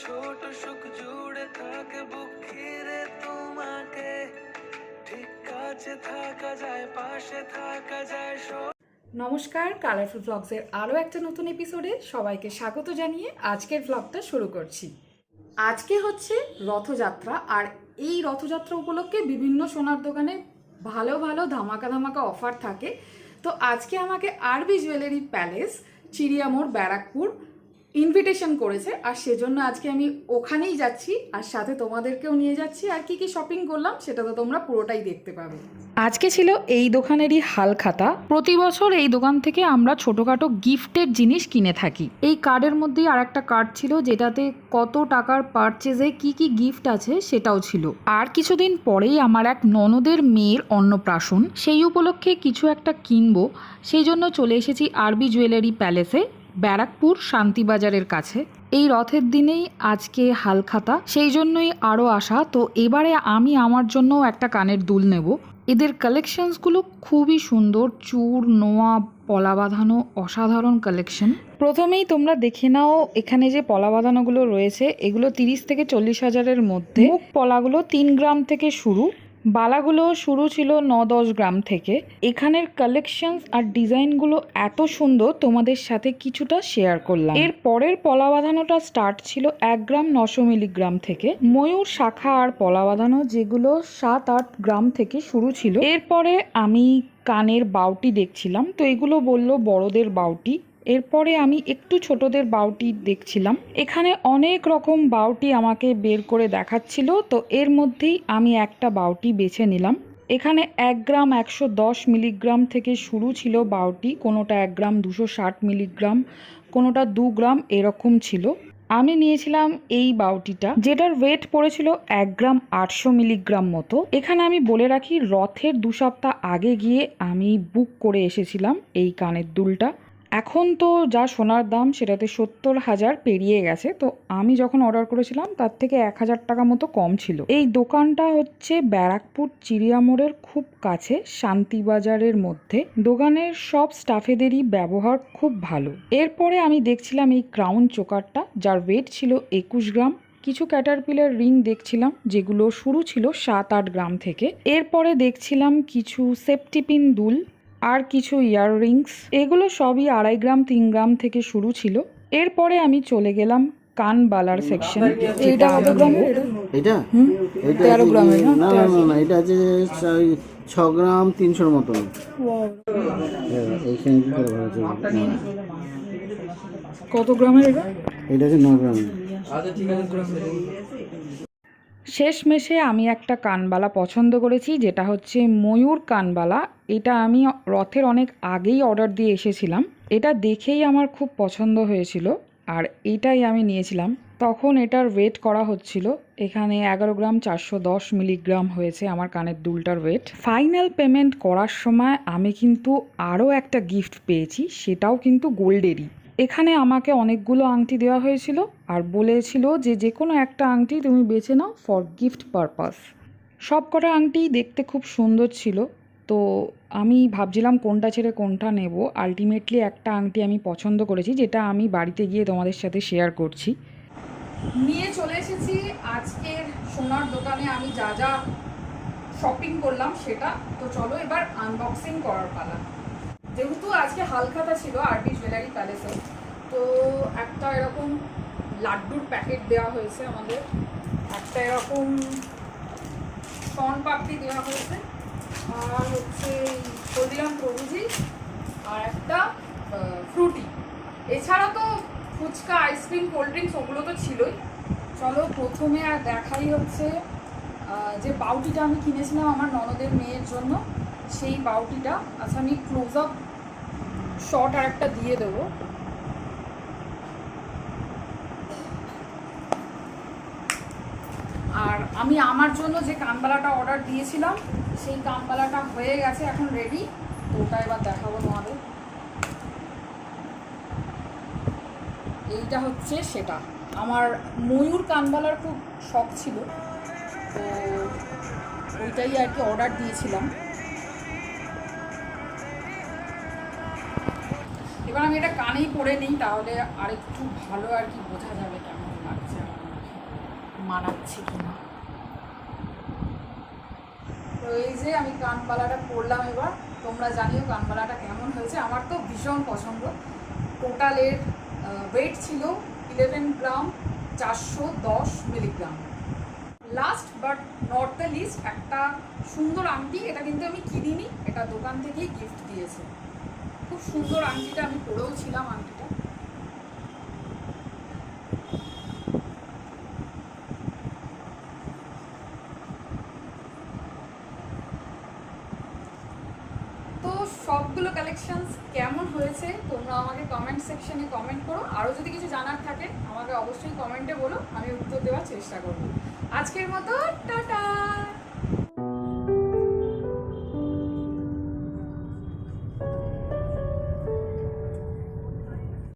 ছোট সুখ জুড়ে থাকে বুক ঘিরে তোমাকে। ঠিক কাছে থাকা যায়, পাশে থাকা যায় নমস্কার কালারফুল ব্লগসের আরও একটা নতুন এপিসোডে সবাইকে স্বাগত জানিয়ে আজকের ব্লগটা শুরু করছি। আজকে হচ্ছে রথযাত্রা, আর এই রথযাত্রা উপলক্ষে বিভিন্ন সোনার দোকানে ভালো ভালো ধামাকা ধামাকা অফার থাকে। তো আজকে আমাকে RB jewellery palace Chiriamore Barrackpore invitation করেছে, আর সেজন্য আজকে আমি ওখানেই যাচ্ছি, আর সাথে তোমাদেরকেও নিয়ে যাচ্ছি, আর কি কি শপিং করলাম সেটা তো তোমরা পুরোটাই দেখতে পাবে। আজকে ছিল এই দোকানেরই হালখাতা প্রতি বছর এই দোকান থেকে আমরা ছোটোখাটো গিফটের জিনিস কিনে থাকি। এই কার্ডের মধ্যেই আর একটা কার্ড ছিল, যেটাতে কত টাকার পারচেজে কি কি গিফট আছে সেটাও ছিল। আর কিছুদিন পরেই আমার এক ননদের মেয়ের অন্নপ্রাশন, সেই উপলক্ষে কিছু একটা কিনবো, সেই জন্য চলে এসেছি আরবি জুয়েলারি প্যালেসে। ব্যারাকপুর শান্তিবাজারের কাছে। এই রথের দিনেই আজকে হালখাতা, সেই জন্যই আরও আসা তো এবারে আমি আমার জন্য একটা কানের দুল নেব। এদের কালেকশনসগুলো খুবই সুন্দর চূড় নোয়া, পলা বাঁধানো, অসাধারণ কালেকশন প্রথমেই তোমরা দেখে নাও এখানে যে পলা বাঁধানোগুলো রয়েছে, এগুলো তিরিশ থেকে চল্লিশ হাজারের মধ্যে। পলাগুলো তিন গ্রাম থেকে শুরু। বালাগুলো শুরু ছিল ন দশ গ্রাম থেকে। এখানের কালেকশনস আর ডিজাইনগুলো এত সুন্দর, তোমাদের সাথে কিছুটা শেয়ার করলাম। এর পরের পলা বাঁধানোটা স্টার্ট ছিল এক গ্রাম নশো মিলিগ্রাম থেকে। ময়ূর শাখা আর পলা বাঁধানো যেগুলো সাত আট গ্রাম থেকে শুরু ছিল। এরপরে আমি কানের বাউটি দেখছিলাম, তো এগুলো বলল বড়দের বাউটি। এরপরে আমি একটু ছোটদের বাউটি দেখছিলাম। এখানে অনেক রকম বাউটি আমাকে বের করে দেখাচ্ছিল, তো এর মধ্যেই আমি একটা বাউটি বেছে নিলাম। এখানে এক গ্রাম একশো দশ মিলিগ্রাম থেকে শুরু ছিল বাউটি, কোনোটা এক গ্রাম দুশো ষাট মিলিগ্রাম, কোনোটা দু গ্রাম এরকম ছিল। আমি নিয়েছিলাম এই বাউটিটা, যেটার ওয়েট পড়েছিল এক গ্রাম আটশো মিলিগ্রাম মতো। এখানে আমি বলে রাখি, রথের দু সপ্তাহ আগে গিয়ে আমি বুক করে এসেছিলাম এই কানের দুলটা। এখন তো যা সোনার দাম সেটাতে সত্তর হাজার পেরিয়ে গেছে। তো আমি যখন অর্ডার করেছিলাম, তার থেকে এক হাজার টাকা মতো কম ছিল। এই দোকানটা হচ্ছে ব্যারাকপুর চিড়িয়ামোড়ের খুব কাছে, শান্তিবাজারের মধ্যে। দোকানের সব স্টাফেদেরই ব্যবহার খুব ভালো। এরপরে আমি দেখছিলাম এই ক্রাউন চোকারটা, যার ওয়েট ছিল একুশ গ্রাম। কিছু ক্যাটারপিলার রিং দেখছিলাম, যেগুলো শুরু ছিল সাত আট গ্রাম থেকে। এরপরে দেখছিলাম কিছু সেফটিপিন দুল। আর কিছু ইয়াররিংস। এগুলো সবই আড়াই গ্রাম তিন গ্রাম থেকে শুরু ছিল। এরপরে আমি চলে গেলাম কানবালার সেকশন এটা কত গ্রামের এটা? এটা হুম? এটা তেরো আছে- গ্রামের না? না না এটা আছে ছ গ্রাম তিনশোর মতন। এইখানে কি করে বলা কত গ্রামের এটা? এটা আছে ন গ্রাম। শেষমেশে আমি একটা কানবালা পছন্দ করেছি, যেটা হচ্ছে ময়ূর কানবালা। এটা আমি রথের অনেক আগেই অর্ডার দিয়ে এসেছিলাম। এটা দেখেই আমার খুব পছন্দ হয়েছিল আর এটাই আমি নিয়েছিলাম। তখন এটার ওয়েট করা হচ্ছিল, এখানে এগারো গ্রাম চারশো দশ মিলিগ্রাম হয়েছে আমার কানের দুলটার ওয়েট। ফাইনাল পেমেন্ট করার সময় আমি কিন্তু আরও একটা গিফট পেয়েছি, সেটাও কিন্তু গোল্ডেরই। এখানে আমাকে অনেকগুলো আংটি দেওয়া হয়েছিল আর বলেছিল যে যে কোনো একটা আংটি তুমি বেছে নাও ফর গিফট পারপাস। সব কটা আংটি দেখতে খুব সুন্দর ছিল, তো আমি ভাবছিলাম কোনটা ছেড়ে কোনটা নেব। আলটিমেটলি একটা আংটি আমি পছন্দ করেছি, যেটা আমি বাড়িতে গিয়ে তোমাদের সাথে শেয়ার করছি। নিয়ে চলে এসেছি। আজকের সোনার দোকানে আমি যা যা শপিং করলাম সেটা। তো চলো এবার আনবক্সিং করার পালা। যেহেতু আজকে হালখাতা ছিল আরবি জুয়েলারি প্যালেসে, তো একটা এরকম লাড্ডুর প্যাকেট দেওয়া হয়েছে আমাদের। একটা এরকম শন পাপড়ি দেওয়া হয়েছে, আর হচ্ছে হলদিরাম প্রভুজি, আর একটা ফ্রুটি। এছাড়া তো ফুচকা, আইসক্রিম, কোল্ড ড্রিঙ্কস ওগুলো তো ছিলই। চলো প্রথমে আর দেখাই হচ্ছে যে বাউটিটা আমি কিনেছিলাম আমার ননদের মেয়ের জন্য, সেই বাউটিটা আচ্ছা আমি ক্লোজ আপ শর্ট আর একটা দিয়ে দেবো। আর আমি আমার জন্য যে কানবালাটা অর্ডার দিয়েছিলাম, সেই কানবালাটা হয়ে গেছে এখন রেডি তো ওটা এবার দেখাবো তোমাদের। এইটা হচ্ছে সেটা। আমার ময়ূর কানবালার খুব শখ ছিল। তো ওইটাই আর কি অর্ডার দিয়েছিলাম। এবার আমি এটা কানেই পরে নিই, তাহলে আরেকটু ভালো আর কি বোঝা যাবে কেমন লাগছে মানাচ্ছে কিনা। তো এই যে আমি কানবালাটা পরলাম এবার, তোমরা জানিও কানবালাটা কেমন হয়েছে। আমার তো ভীষণ পছন্দ। টোটালের ওয়েট ছিল ইলেভেন গ্রাম চারশো দশ milligram last but not the least একটা সুন্দর আংটি, এটা কিন্তু আমি কিনিনি, এটা দোকান থেকেই গিফট দিয়েছে। খুব সুন্দর আংটিটা আমি পরেও ছিলাম আংটিটা। সবগুলো কালেকশনস কেমন হয়েছে, তোমরা আমাকে কমেন্ট সেকশনে কমেন্ট করো। আরও যদি কিছু জানার থাকে, আমাকে অবশ্যই কমেন্টে বলো, আমি উত্তর দেওয়ার চেষ্টা করব। আজকের মতো টাটা!